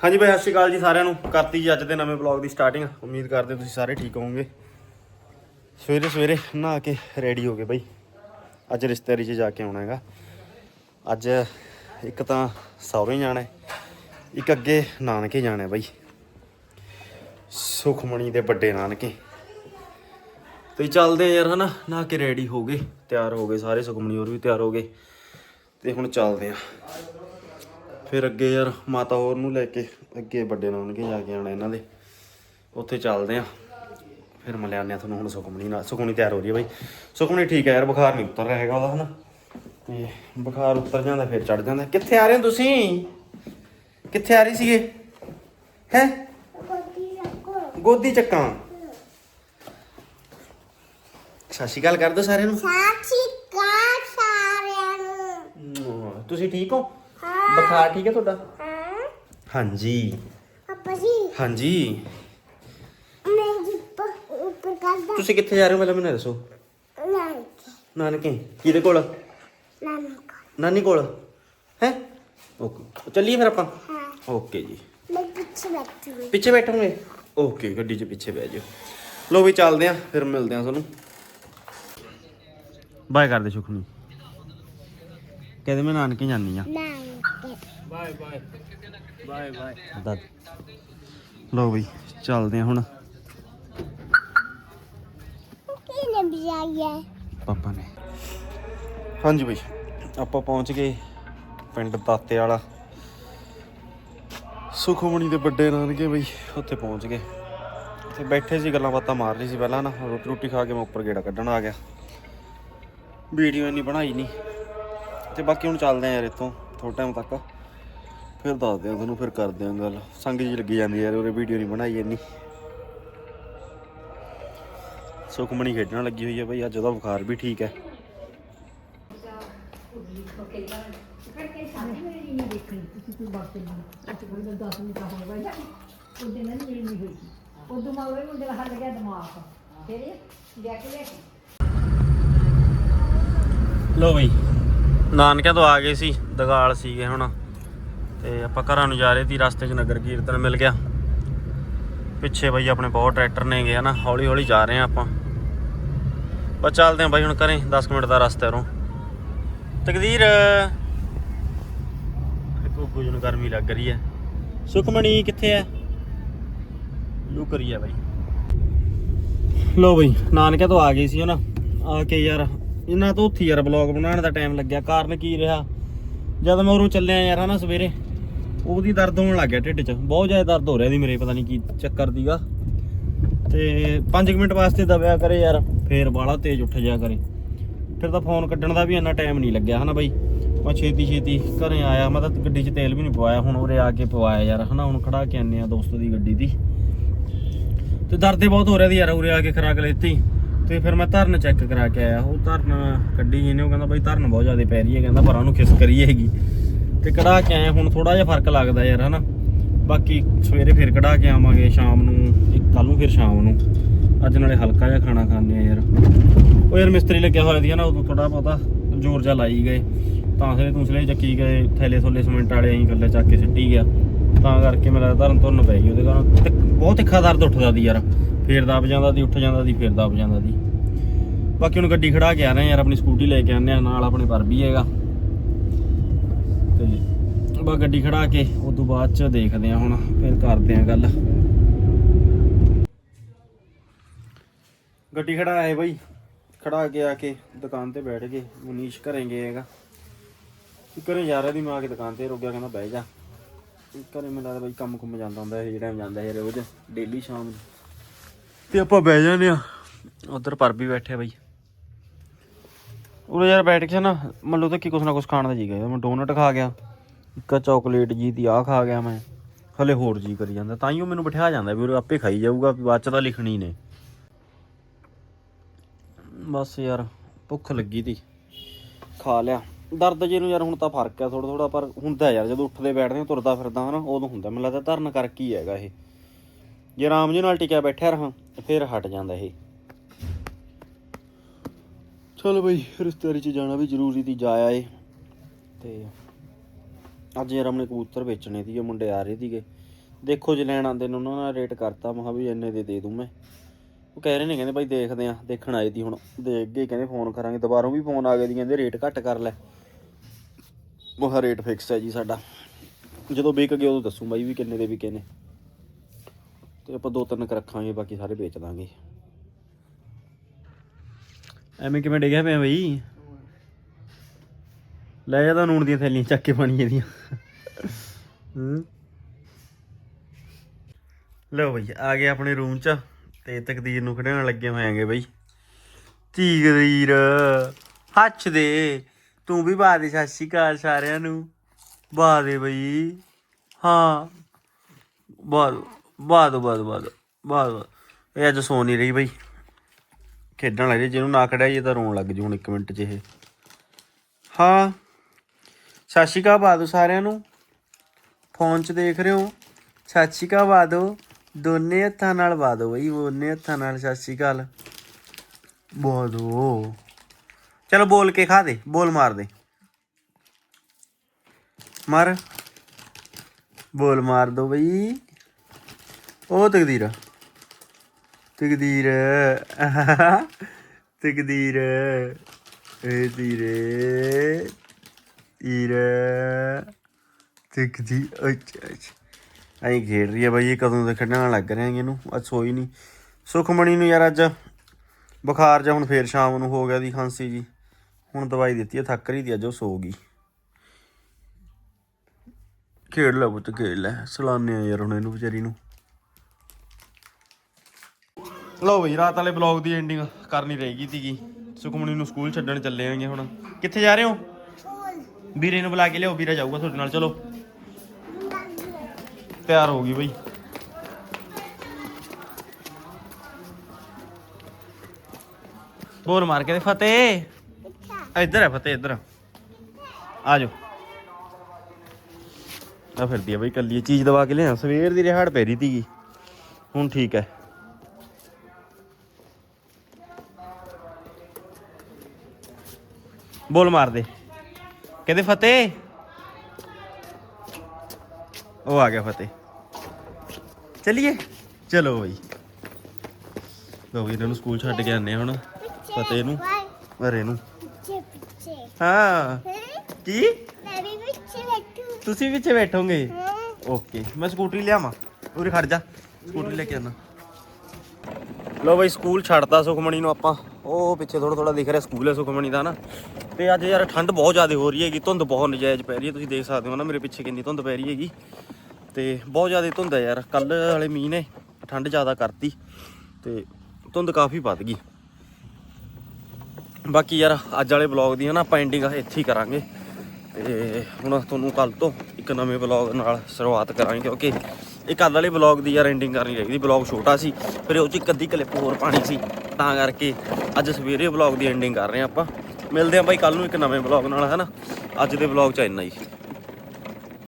ਹਾਂਜੀ ਬਾਈ ਸਤਿ ਸ਼੍ਰੀ ਅਕਾਲ ਜੀ ਸਾਰਿਆਂ ਨੂੰ। ਕਰਤੀ ਜੀ ਅੱਜ ਦੇ ਨਵੇਂ ਬਲੌਗ ਦੀ ਸਟਾਰਟਿੰਗ ਉਮੀਦ ਕਰਦੇ ਤੁਸੀਂ ਸਾਰੇ ਠੀਕ ਹੋਵੋਗੇ। ਸਵੇਰੇ ਸਵੇਰੇ ਨਹਾ ਕੇ ਰੈਡੀ ਹੋ ਗਏ ਬਾਈ ਅੱਜ ਰਿਸ਼ਤੇਦਾਰੀ 'ਚ ਜਾ ਕੇ ਆਉਣਾ ਹੈਗਾ। ਅੱਜ ਇੱਕ ਤਾਂ ਸਹੁਰੇ ਜਾਣਾ ਹੈ, ਇੱਕ ਅੱਗੇ ਨਾਨਕੇ ਜਾਣਾ ਹੈ ਬਾਈ ਸੁਖਮਣੀ ਦੇ ਵੱਡੇ ਨਾਨਕੇ। ਤੇ ਚੱਲਦੇ ਆ ਯਾਰ ਹਨਾ ਨਹਾ ਕੇ ਰੈਡੀ ਹੋ ਗਏ ਤਿਆਰ ਹੋ ਗਏ ਸਾਰੇ ਸੁਖਮਣੀ ਹੋਰ ਵੀ ਤਿਆਰ ਹੋ ਗਏ। ਤੇ ਹੁਣ ਚੱਲਦੇ ਆ ਫਿਰ ਅੱਗੇ ਯਾਰ ਮਾਤਾ ਹੋਰ ਨੂੰ ਲੈ ਕੇ ਅੱਗੇ ਵੱਡੇ ਨਾਨਕੇ ਜਾ ਕੇ ਆਉਣਾ ਇਹਨਾਂ ਦੇ। ਉੱਥੇ ਚੱਲਦੇ ਆ ਫਿਰ ਮੈਂ ਲਿਆਉਂਦੇ ਆ ਤੁਹਾਨੂੰ ਹੁਣ ਸੁਖਮਣੀ ਨਾਲ। ਸੁਖਮਣੀ ਤਿਆਰ ਹੋ ਰਹੀ ਹੈ ਬਾਈ। ਸੁਖਮਣੀ ਠੀਕ ਹੈ ਯਾਰ ਬੁਖਾਰ ਨਹੀਂ ਉਤਰ ਰਿਹਾ ਹੈਗਾ ਉਹਦਾ ਹਨਾ। ਤੇ ਬੁਖਾਰ ਉਤਰ ਜਾਂਦਾ ਫਿਰ ਚੜ ਜਾਂਦਾ। ਕਿੱਥੇ ਆ ਰਹੇ ਹੋ ਤੁਸੀਂ? ਕਿੱਥੇ ਆ ਰਹੀ ਸੀਗੇ? ਹੈ? ਗੋਦੀ ਚੱਕਾਂ। ਸਤਿ ਸ਼੍ਰੀ ਅਕਾਲ ਕਰ ਦਿਓ ਸਾਰਿਆਂ ਨੂੰ। ਸਾਚੀ ਕਾ ਸਾਰਿਆਂ ਨੂੰ। ਤੁਸੀਂ ਠੀਕ ਹਾਂ? ਬੁਖਾਰ ਠੀਕ ਹੈ ਤੁਹਾਡਾ? ਹਾਂ? ਹਾਂਜੀ। ਪਾਪਾ ਜੀ। ਹਾਂਜੀ। ਮੈਂ ਜੀ ਪ- ਉੱਪਰ ਕਰਦਾ ਤੁਸੀਂ ਕਿੱਥੇ ਜਾ ਰਹੇ ਹੋ ਪਹਿਲਾਂ ਮੈਨੂੰ ਇਹ ਦੱਸੋ। ਨਾਨਕੇ। ਨਾਨਕੇ ਕਿਹਦੇ ਕੋਲ? ਨਾਨਕਾ ਨਾਨੀ ਕੋਲ? ਹੈ? ਓਕੇ ਚੱਲੀਏ ਫਿਰ ਆਪਾਂ? ਹਾਂ। ਓਕੇ ਜੀ। ਮੈਂ ਪਿੱਛੇ ਬੈਠੀ ਪਿੱਛੇ ਬੈਠੋਗੇ? ਓਕੇ ਗੱਡੀ 'ਚ ਪਿੱਛੇ ਬਹਿ ਜਾਓ। ਲੋ ਵੀ ਚੱਲਦੇ ਆਂ ਫਿਰ ਮਿਲਦੇ ਆਂ ਤੁਹਾਨੂੰ। ਬਾਏ ਕਰਦੇ ਸੁਖਨੀ ਕਹਿੰਦੇ ਮੈਂ ਨਾਨਕੇ ਜਾਨੀ ਆ। ਨਾਨਕੇ ਬਾਏ ਬਾਏ ਲੋ ਵੀ ਚੱਲਦੇ ਆਂ ਹੁਣ। ਕਿਹਨੇ ਬਿਜਾਇਆ ਪਾਪਾ ਨੇ। ਹਾਂਜੀ ਬਈ ਆਪਾਂ ਪਹੁੰਚ ਗਏ ਪਿੰਡ ਦਾਤੇ ਵਾਲਾ। ਸੁਖਮਣੀ ਦੇ ਵੱਡੇ ਨਾਨਕੇ ਬਈ ਉੱਥੇ ਪਹੁੰਚ ਗਏ। ਉੱਥੇ ਬੈਠੇ ਸੀ ਗੱਲਾਂ ਬਾਤਾਂ ਮਾਰ ਰਹੀ ਸੀ ਪਹਿਲਾਂ ਨਾ। ਰੋਟੀ ਰੋਟੀ ਖਾ ਕੇ ਮੈਂ ਉੱਪਰ ਗੇੜਾ ਕੱਢਣ ਆ ਗਿਆ। ਵੀਡੀਓ ਇੰਨੀ ਬਣਾਈ ਨਹੀਂ। ਤੇ ਬਾਕੀ ਹੁਣ ਚੱਲਦੇ ਆ ਯਾਰ ਇੱਥੋਂ ਥੋੜਾ ਟਾਈਮ ਤੱਕ। ਫਿਰ ਦੱਸਦੇ ਆ ਤੁਹਾਨੂੰ ਫਿਰ ਕਰਦੇ ਆ ਗੱਲ। ਸੰਗ ਜੀ ਲੱਗੀ ਜਾਂਦੀ ਯਾਰ ਉਹਰੇ ਵੀਡੀਓ ਨਹੀਂ ਬਣਾਈ ਇੰਨੀ। ਸੁਖਮਣੀ ਖੇਡਣ ਲੱਗੀ ਹੋਈ ਹੈ ਬਈ, ਅੱਜ ਉਹਦਾ ਬੁਖਾਰ ਵੀ ਠੀਕ ਹੈ। ਉਦੋਂ ਮਗਰੇ ਮੁੰਡੇ ਦਾ ਹੱਲ ਗਿਆ ਦਿਮਾਗ ਫਿਰ ਲੈ ਕੇ ਲੈ ਕੇ ਲੋ ਬਈ, ਨਾਨਕਿਆਂ ਤੋਂ ਆ ਗਏ ਸੀ, ਦਗਾਲ ਸੀਗੇ ਹੁਣ। ਤੇ ਆਪਾਂ ਘਰਾਂ ਨੂੰ ਜਾ ਰਹੇ ਸੀ, ਰਸਤੇ 'ਚ ਨਗਰ ਕੀਰਤਨ ਮਿਲ ਗਿਆ। ਪਿੱਛੇ ਬਾਈ ਆਪਣੇ ਬਹੁਤ ਟਰੈਕਟਰ ਨੇ ਗਏ ਨਾ ਹੌਲੀ ਹੌਲੀ ਜਾ ਰਹੇ ਆ ਆਪਾਂ। ਬਸ ਚੱਲਦੇ ਆ ਬਾਈ ਹੁਣ ਘਰੇ 10 ਮਿੰਟ ਦਾ ਰਸਤਾ ਰੋਂ ਤਕਦੀਰ ਕੋਕੂ ਨੂੰ ਗਰਮੀ ਲੱਗ ਰਹੀ ਹੈ। ਸੁਖਮਣੀ ਕਿੱਥੇ ਹੈ? ਲੂ ਕਰੀ ਹੈ ਬਾਈ। ਲੋ ਬਈ, ਨਾਨਕਿਆਂ ਤੋਂ ਆ ਗਈ ਸੀ ਨਾ ਆ ਕੇ ਯਾਰ, ਇਹਨਾਂ ਤੋਂ ਉੱਥੇ ਯਾਰ ਬਲੌਗ ਬਣਾਉਣ ਦਾ ਟਾਈਮ ਲੱਗਿਆ। ਕਾਰਨ ਕੀ ਰਿਹਾ? ਜਦ ਮੈਂ ਉਰੋਂ ਚੱਲਿਆ ਯਾਰ, ਹਨਾ, ਸਵੇਰੇ। ਉਹਦੀ ਦਰਦ ਹੋਣ ਲੱਗ ਗਿਆ ਢਿੱਡ 'ਚ। ਬਹੁਤ ਜ਼ਿਆਦਾ ਦਰਦ ਹੋ ਰਿਹਾ ਦੀ ਮੇਰੇ ਪਤਾ ਨਹੀਂ ਕੀ ਚੱਕਰ ਦੀਗਾ। ਤੇ 5 ਮਿੰਟ ਵਾਸਤੇ ਦਬਿਆ ਕਰੇ ਯਾਰ, ਫੇਰ ਬਾਲਾ ਤੇਜ਼ ਉੱਠ ਜਾ ਕਰੇ। ਫਿਰ ਤਾਂ ਫੋਨ ਕੱਢਣ ਦਾ ਵੀ ਇੰਨਾ ਟਾਈਮ ਨਹੀਂ ਲੱਗਿਆ ਹਨਾ ਬਾਈ। ਮੈਂ ਛੇਤੀ ਛੇਤੀ ਘਰੇ ਆਇਆ, ਮੈਂ ਤਾਂ ਗੱਡੀ 'ਚ ਤੇਲ ਵੀ ਨਹੀਂ ਪਵਾਇਆ, ਹੁਣ ਉਰੇ ਆ ਕੇ ਪਵਾਇਆ ਯਾਰ ਹਨਾ, ਹੁਣ ਖੜਾ ਕੇ ਆਨੇ ਆ ਦੋਸਤ ਦੀ ਗੱਡੀ ਦੀ। ਤੇ ਦਰਦ ਹੀ ਬਹੁਤ ਹੋ ਰਿਹਾ ਦੀ ਯਾਰ, ਉਰੇ ਆ ਕੇ ਖਰਾਕ ਲੈਤੀ। ਤੇ ਫਿਰ ਮੈਂ ਧਰਨ ਚੈੱਕ ਕਰਾ ਕੇ ਆਇਆ, ਉਹ ਧਰਨ ਕੱਢੀ ਇਹਨੇ ਉਹ ਕਹਿੰਦਾ ਬਾਈ ਧਰਨ ਬਹੁਤ ਜ਼ਿਆਦਾ ਪੈ ਰਹੀ ਹੈ, ਕਹਿੰਦਾ ਪਰ ਉਹਨੂੰ ਖਿਸ ਕਰੀ ਹੈਗੀ। ਤੇ ਕਢਾ ਕੇ ਆਏ ਹੁਣ ਥੋੜਾ ਜਿਹਾ ਫ਼ਰਕ ਲੱਗਦਾ ਯਾਰ, ਹਨਾ? ਬਾਕੀ ਸਵੇਰੇ ਫਿਰ ਕਢਾ ਕੇ ਆਵਾਂਗੇ, ਸ਼ਾਮ ਨੂੰ, ਇੱਕ ਕੱਲ ਨੂੰ ਫਿਰ ਸ਼ਾਮ ਨੂੰ। ਅੱਜ ਨਾਲੇ ਹਲਕਾ ਜਿਹਾ ਖਾਣਾ ਖਾਂਦੇ ਆ ਯਾਰ। ਉਹ ਯਾਰ ਮਿਸਤਰੀ ਲੱਗਿਆ ਹੋਇਆ ਸੀ ਨਾ, ਉਦੋਂ ਥੋੜਾ ਬਹੁਤਾ ਜ਼ੋਰ ਜਿਹਾ ਲਾਈ ਗਏ। ਤਾਂ ਫਿਰ ਦੂਸਰੇ ਚੱਕੀ ਗਏ, ਥੈਲੇ ਥੋਲੇ ਸਿਮੈਂਟ ਵਾਲੇ ਅਸੀਂ ਗੱਲੇ ਚੱਕ ਕੇ ਸਿੱਟੀ ਗਿਆ। ਤਾਂ ਕਰਕੇ ਮੇਰਾ ਧਰਨ ਧੁਰਨ ਪੈ ਗਈ ਉਹਦੇ ਕਾਰਨ ਤੇ ਬਹੁਤ ਤਿੱਖਾ ਦਰਦ ਉੱਠਦਾ ਦੀ ਯਾਰ। ਫੇਰ ਦਬ ਜਾਂਦਾ ਦੀ ਉੱਠ ਜਾਂਦਾ ਦੀ ਫੇਰ ਦਬ ਜਾਂਦਾ ਦੀ ਬਾਕੀ ਹੁਣ ਗੱਡੀ ਖੜਾ ਕੇ ਆ ਰਹੇ ਯਾਰ, ਆਪਣੀ ਸਕੂਟੀ ਲੈ ਕੇ ਆਨੇ ਆ ਨਾਲ ਆਪਣੇ ਪਰ ਵੀ ਹੈਗਾ। ਤੇ ਬਾ ਗੱਡੀ ਖੜਾ ਕੇ ਉਸ ਤੋਂ ਬਾਅਦ ਚ ਦੇਖਦੇ ਆ ਹੁਣ, ਫਿਰ ਕਰਦੇ ਆ ਗੱਲ। ਗੱਡੀ ਖੜਾ ਆਏ ਬਾਈ, ਖੜਾ ਕੇ ਆ ਕੇ ਦੁਕਾਨ ਤੇ ਬੈਠ ਗਏ। ਮਨੀਸ਼ ਘਰੇ ਗਏ ਹੈਗਾ। ਘਰੇ ਜਾ ਰਿਹਾ ਦੀ ਮਾਂ ਕੇ ਦੁਕਾਨ ਤੇ ਰੁਕਿਆ, ਕਹਿੰਦਾ ਬਹਿ ਜਾ। ਘਰੇ ਮੈਨੂੰ ਲੱਗਦਾ ਬਾਈ ਕੰਮ ਕੁੰਮ ਜਾਂਦਾ ਹੁੰਦਾ, ਇਹ ਜਿਹੜਾ ਜਾਂਦਾ ਹੈ ਰੋਜ਼ ਡੇਲੀ ਸ਼ਾਮ ਨੂੰ। ਤੇ ਆਪਾਂ ਬਹਿ ਜਾਂਦੇ ਆ ਉਧਰ ਪਰ ਵੀ ਬੈਠੇ ਆ ਬਾਈ। ਉਹ ਯਾਰ ਬੈਠ ਕੇ ਨਾ, ਮੰਨ ਲਓ ਤਾਂ ਕੀ ਕੁਛ ਨਾ ਕੁਛ ਖਾਣ ਦਾ ਜੀ ਗਿਆ ਮੈਂ ਡੋਨਟ ਖਾ ਗਿਆ, ਇੱਕ ਚਾਕਲੇਟ ਜੀ ਦੀ ਆ ਖਾ ਗਿਆ ਮੈਂ। ਹਲੇ ਹੋਰ ਜੀ ਕਰੀ ਜਾਂਦਾ ਤਾਂ ਹੀ ਉਹ ਮੈਨੂੰ ਬਿਠਾ ਜਾਂਦਾ ਵੀ ਉਹ ਆਪੇ ਖਾਈ ਜਾਊਗਾ, ਵੀ ਬਾਅਦ ਚ ਤਾਂ ਲਿਖਣੀ ਨੇ। ਬਸ ਯਾਰ, ਭੁੱਖ ਲੱਗੀ ਤੀ। ਖਾ ਲਿਆ। ਦਰਦ ਜੇ ਨੂੰ ਯਾਰ ਹੁਣ ਤਾਂ ਫ਼ਰਕ ਆ ਥੋੜਾ ਥੋੜਾ ਪਰ ਹੁੰਦਾ ਯਾਰ, ਜਦੋਂ ਉੱਠਦੇ ਬੈਠਦੇ ਤੁਰਦਾ ਫਿਰਦਾ ਹਨਾ, ਉਦੋਂ ਹੁੰਦਾ। ਮੈਨੂੰ ਲੱਗਦਾ ਧਰਨ ਕਰਕੇ ਹੀ ਹੈਗਾ ਇਹ। ਜੇ ਆਰਾਮ ਜੀ ਨਾਲ ਟਿਕਿਆ ਬੈਠਿਆ ਰਹਾ ਫਿਰ ਹਟ ਜਾਂਦਾ ਇਹ। ਚਲੋ ਬਈ, ਰਿਸ਼ਤੇਦਾਰੀ ਚ ਜਾਣਾ ਵੀ ਜ਼ਰੂਰੀ ਤੀ ਜਾਇਆ ਏ ਤੇ ਅੱਜ ਯਾਰ ਆਪਣੇ ਕਬੂਤਰ ਵੇਚਣੇ ਸੀਗੇ, ਮੁੰਡੇ ਆ ਰਹੇ ਸੀਗੇ। ਦੇਖੋ ਜੇ ਲੈਣ ਆਉਂਦੇ ਨੇ, ਉਹਨਾਂ ਨਾਲ ਰੇਟ ਕਰਤਾ, ਮੈਂ ਵੀ ਇੰਨੇ ਦੇ ਦੇ ਦੂੰ ਮੈਂ। ਉਹ ਕਹਿ ਰਹੇ ਨੇ, ਕਹਿੰਦੇ ਭਾਈ ਦੇਖਦੇ ਆ ਦੇਖਣ ਆਏ ਦੀ ਹੁਣ। ਦੇਖ ਗਏ ਕਹਿੰਦੇ ਫੋਨ ਕਰਾਂਗੇ, ਦੁਬਾਰਾ ਵੀ ਫੋਨ ਆ ਗਏ ਦੀ ਕਹਿੰਦੇ ਰੇਟ ਘੱਟ ਕਰ ਲੈ। ਉਹ ਰੇਟ ਫਿਕਸ ਹੈ ਜੀ ਸਾਡਾ। ਜਦੋਂ ਵਿਕ ਗਏ ਉਦੋਂ ਦੱਸੂ ਬਾਈ ਵੀ ਕਿੰਨੇ ਦੇ ਵਿਕੇ ਨੇ। ਤੇ ਆਪਾਂ ਦੋ ਤਿੰਨ ਕੁ ਰੱਖਾਂਗੇ, ਬਾਕੀ ਸਾਰੇ ਵੇਚ ਦਾਂਗੇ। ਐਵੇਂ ਕਿਵੇਂ ਡਿੱਗਿਆ ਪਿਆ ਬਈ? ਲੈ ਜਾ ਤਾਂ ਨੂਣ ਦੀਆਂ ਥੈਲੀਆਂ ਚੱਕ ਕੇ ਪਾਣੀ ਇਹਦੀਆਂ। ਹੂੰ। ਲਓ ਬਈ, ਆ ਗਏ ਆਪਣੇ ਰੂਮ ਚ ਤੇ ਤਕਦੀਰ ਨੂੰ ਖੜਾਉਣ ਲੱਗੇ ਹੋਏਗੇ ਬਈ। ਤੀਗਰੀਰ ਹੱਥ ਦੇ, ਤੂੰ ਵੀ ਬਾਦ ਦੇ, ਸਤਿ ਸ਼੍ਰੀ ਅਕਾਲ ਸਾਰਿਆਂ ਨੂੰ। ਬਾਦ ਦੇ ਬਈ। ਹਾਂ। ਬਾਦ ਬਾਦ ਬਾਦ ਬਾਦ ਬਾਦ ਇਹ ਅੱਜ ਸੌ ਨਹੀਂ ਰਹੀ ਬਈ। ਖੇਡਣ ਲੱਗ ਰਹੀ ਜਿਹਨੂੰ ਨਾ ਖੜਿਆ ਇਹ ਤਾਂ ਰੋਣ ਲੱਗ ਜੂ ਹੁਣ 1 ਮਿੰਟ ਚ ਇਹ। ਹਾਂ, ਸਤਿ ਸ਼੍ਰੀ ਅਕਾਲ ਬਾਦੋ ਸਾਰਿਆਂ ਨੂੰ। ਫੋਨ 'ਚ ਦੇਖ ਰਹੇ ਹੋ? ਸਤਿ ਸ਼੍ਰੀ ਅਕਾਲ ਬਾਦੋ। ਦੋਨੇ ਹੱਥਾਂ ਨਾਲ ਬਾਦੋ ਬਈ, ਦੋਨੇ ਹੱਥਾਂ ਨਾਲ ਸਤਿ ਸ਼੍ਰੀ ਅਕਾਲ। ਬਾਦੋ। ਚਲੋ ਬੋਲ ਕੇ ਖਾ ਦੇ, ਬੋਲ ਮਾਰ ਦੇ। ਮਾਰ। ਬੋਲ ਮਾਰ ਦੋ ਬਈ। ਉਹ ਤਕਦੀਰਾ ਤਕਦੀਰ। ਤਕਦੀਰ। ਏ ਤੀਰੇ ਤੀਰ ਤਕਦੀ ਅੱਛਾ ਅੱਛਾ ਆਈ ਖੇਡ ਰਹੀ ਹੈ ਬਾਈ, ਇਹ ਕਦੋਂ ਦੇ ਖੇਡਣ ਲੱਗ ਰਹੇ ਹੈਗੇ ਇਹਨੂੰ? ਅੱਜ ਸੋਈ ਨਹੀਂ। ਸੁਖਮਣੀ ਨੂੰ ਯਾਰ ਅੱਜ ਬੁਖਾਰ ਜਾਂ ਹੁਣ ਫੇਰ ਸ਼ਾਮ ਨੂੰ ਹੋ ਗਿਆ ਦੀ ਖਾਂਸੀ ਜੀ। ਹੁਣ ਦਵਾਈ ਦਿੱਤੀ ਹੈ ਥੱਕ ਰਹੀ ਦੀ, ਅੱਜ ਉਹ ਸੋ ਗਈ। ਖੇਡ ਲੈ ਪੁੱਤ, ਖੇਡ ਲੈ। ਸਲਾਨੇ ਆ ਯਾਰ ਹੁਣ ਇਹਨੂੰ ਵਿਚਾਰੀ ਨੂੰ। ਲਓ ਬਈ ਰਾਤ ਵਾਲੇ ਬਲੌਗ ਦੀ ਐਂਡਿੰਗ ਕਰਨੀ ਰਹੇਗੀ ਤੀਗੀ। ਸੁਖਮਣੀ ਨੂੰ ਸਕੂਲ ਛੱਡਣ ਚੱਲੇ ਆਂਗੇ ਹੁਣ। ਕਿੱਥੇ ਜਾ ਰਹੇ ਹੋ? ਵੀਰੇ ਨੂੰ ਬੁਲਾ ਕੇ ਲਿਆਓ ਵੀਰਾ ਜਾਊਗਾ ਤੁਹਾਡੇ ਨਾਲ ਚਲੋ। ਤਿਆਰ ਹੋ ਗਈ ਬਈ। ਬੋਲ ਮਾਰ ਕੇ ਦੇ ਫਤਿਹ। ਇੱਧਰ ਹੈ ਫਤਿਹ ਇੱਧਰ ਆ। ਜਾਓ। ਆ ਫਿਰਦੀ ਆ ਬਈ ਕੱਲੀ ਚੀਜ਼ ਦਵਾ ਕੇ ਲਿਆ ਸਵੇਰ ਦੀ ਰਿਹਾੜ ਪੈ ਰਹੀ ਤੀਗੀ। ਹੁਣ ਠੀਕ ਹੈ ਬੋਲ ਮਾਰ ਦੇ। ਕਹਿੰਦੇ ਫਤਿਹ। ਉਹ ਆ ਗਿਆ ਫਤਿਹ। ਚਲਿਏ? ਚਲੋ ਬਈ। ਲੋ ਵੀ ਇਹਨਾਂ ਨੂੰ ਸਕੂਲ ਛੱਡ ਕੇ ਆਨੇ ਹੁਣ। ਫਤਿਹ ਨੂੰ ਅਰੇ ਨੂੰ। ਹਾਂ? ਕੀ? ਮੈਂ ਵੀ ਪਿੱਛੇ ਬੈਠੂ। ਤੁਸੀਂ ਪਿੱਛੇ ਬੈਠੋਗੇ? ਓਕੇ। ਮੈਂ ਸਕੂਟਰੀ ਲਿਆਵਾਂ। ਉਰੇ ਖੜ ਜਾ। ਸਕੂਟਰੀ ਲੈ ਕੇ ਆਣਾ ਲੋ ਬਈ ਸਕੂਲ ਛੱਡਤਾ ਸੁਖਮਣੀ ਨੂੰ ਆਪਾਂ। ਉਹ ਪਿੱਛੇ ਥੋੜਾ ਥੋੜਾ ਦਿਖ ਰਿਹਾ। ਸਕੂਲ ਹੈ ਸੁਖਮਣੀ ਦਾ ਨਾ। ਤੇ ਅੱਜ ਯਾਰ ਠੰਡ ਬਹੁਤ ਜ਼ਿਆਦਾ ਹੋ ਰਹੀ ਹੈਗੀ, ਧੁੰਦ ਬਹੁਤ ਨਜਾਇਜ਼ ਪੈ ਰਹੀ ਹੈ, ਤੁਸੀਂ ਦੇਖ ਸਕਦੇ ਹੋ ਨਾ ਮੇਰੇ ਪਿੱਛੇ ਕਿੰਨੀ ਧੁੰਦ ਪੈ ਰਹੀ ਹੈਗੀ। ਤੇ ਬਹੁਤ ਜ਼ਿਆਦਾ ਧੁੰਦ ਹੈ ਯਾਰ ਕੱਲ ਵਾਲੇ ਮੀਂਹ ਨੇ ਠੰਡ ਜ਼ਿਆਦਾ ਕਰਤੀ ਤੇ ਧੁੰਦ ਕਾਫੀ ਵੱਧ ਗਈ। ਬਾਕੀ ਯਾਰ ਅੱਜ ਵਾਲੇ ਵਲੌਗ ਦੀ ਨਾ ਆਪਾਂ ਐਂਡਿੰਗ ਇੱਥੇ ਹੀ ਕਰਾਂਗੇ ਤੇ ਹੁਣ ਤੁਹਾਨੂੰ ਕੱਲ ਤੋਂ ਇੱਕ ਨਵੇਂ ਵਲੌਗ ਨਾਲ ਸ਼ੁਰੂਆਤ ਕਰਾਂਗੇ, ਕਿਉਂਕਿ ਇਹ ਕੱਲ ਵਾਲੇ ਵਲੌਗ ਦੀ ਯਾਰ ਐਂਡਿੰਗ ਕਰਨੀ ਚਾਹੀਦੀ ਵਲੌਗ ਛੋਟਾ ਸੀ, ਫਿਰ ਉਹ ਚ ਇੱਕ ਅੱਧੀ ਕਲਿੱਪ ਹੋਰ ਪਾਣੀ ਸੀ, ਤਾਂ ਕਰਕੇ ਅੱਜ ਸਵੇਰੇ ਵਲੌਗ ਦੀ ਐਂਡਿੰਗ ਕਰ ਰਹੇ ਹਾਂ ਆਪਾਂ। ਮਿਲਦੇ ਹਾਂ ਬਾਈ ਕੱਲ ਨੂੰ ਇੱਕ ਨਵੇਂ ਵਲੌਗ ਨਾਲ, ਹੈ ਨਾ? ਅੱਜ ਦੇ ਵਲੌਗ ਚ ਇੰਨਾ ਹੀ।